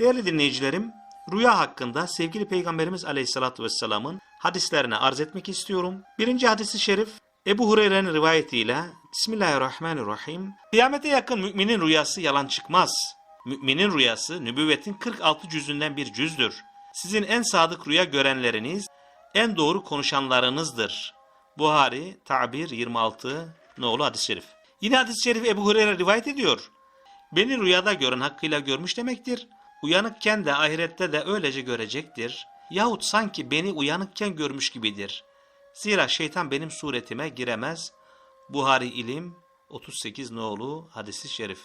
Değerli dinleyicilerim, rüya hakkında sevgili Peygamberimiz Aleyhisselatü Vesselam'ın hadislerini arz etmek istiyorum. Birinci hadisi şerif Ebu Hureyre'nin rivayetiyle Bismillahirrahmanirrahim. Kıyamete yakın müminin rüyası yalan çıkmaz. Müminin rüyası nübüvvetin 46 cüzünden bir cüzdür. Sizin en sadık rüya görenleriniz, en doğru konuşanlarınızdır. Buhari, Tabir 26, Noğlu hadis-i şerif. Yine hadis-i şerif Ebu Hureyre rivayet ediyor. Beni rüyada gören hakkıyla görmüş demektir. Uyanıkken de ahirette de öylece görecektir. Yahut sanki beni uyanıkken görmüş gibidir. Zira şeytan benim suretime giremez. Buhari İlim 38 nolu hadisi şerif.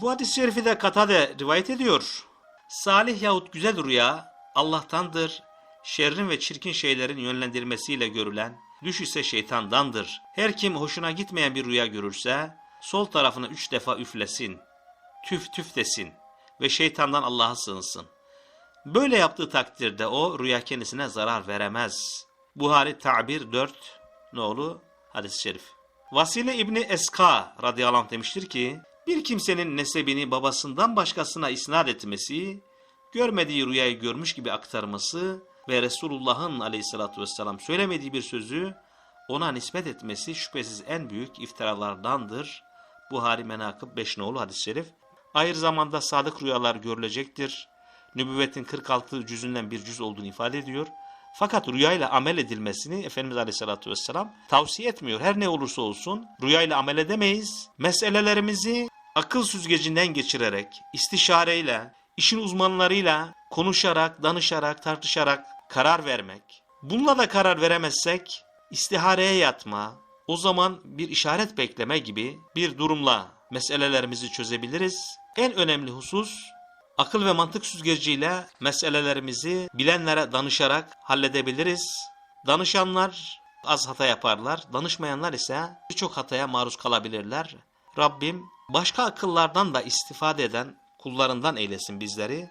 Bu hadis-i şerifi de Katade rivayet ediyor. Salih yahut güzel rüya Allah'tandır. Şerrin ve çirkin şeylerin yönlendirmesiyle görülen, düş ise şeytandandır. Her kim hoşuna gitmeyen bir rüya görürse, sol tarafına üç defa üflesin, tüf tüf desin ve şeytandan Allah'a sığınsın. Böyle yaptığı takdirde o rüya kendisine zarar veremez. Buhari Ta'bir 4 nolu hadis-i şerif. Vasile İbni Eska radıyallahu anh demiştir ki, bir kimsenin nesebini babasından başkasına isnat etmesi, görmediği rüyayı görmüş gibi aktarması ve Resulullah'ın aleyhissalatü vesselam söylemediği bir sözü ona nispet etmesi şüphesiz en büyük iftiralardandır. Buhari Menakıb 5 nolu hadis-i şerif. Ayrı zamanda sadık rüyalar görülecektir. Nübüvvetin 46 cüzünden bir cüz olduğunu ifade ediyor. Fakat rüyayla amel edilmesini Efendimiz Aleyhisselatü Vesselam tavsiye etmiyor. Her ne olursa olsun rüyayla amel edemeyiz. Meselelerimizi akıl süzgecinden geçirerek, istişareyle, işin uzmanlarıyla konuşarak, danışarak, tartışarak karar vermek. Bununla da karar veremezsek istihareye yatma, o zaman bir işaret bekleme gibi bir durumla meselelerimizi çözebiliriz. En önemli husus akıl ve mantık süzgeciyle meselelerimizi bilenlere danışarak halledebiliriz. Danışanlar az hata yaparlar, danışmayanlar ise birçok hataya maruz kalabilirler. Rabbim başka akıllardan da istifade eden kullarından eylesin bizleri.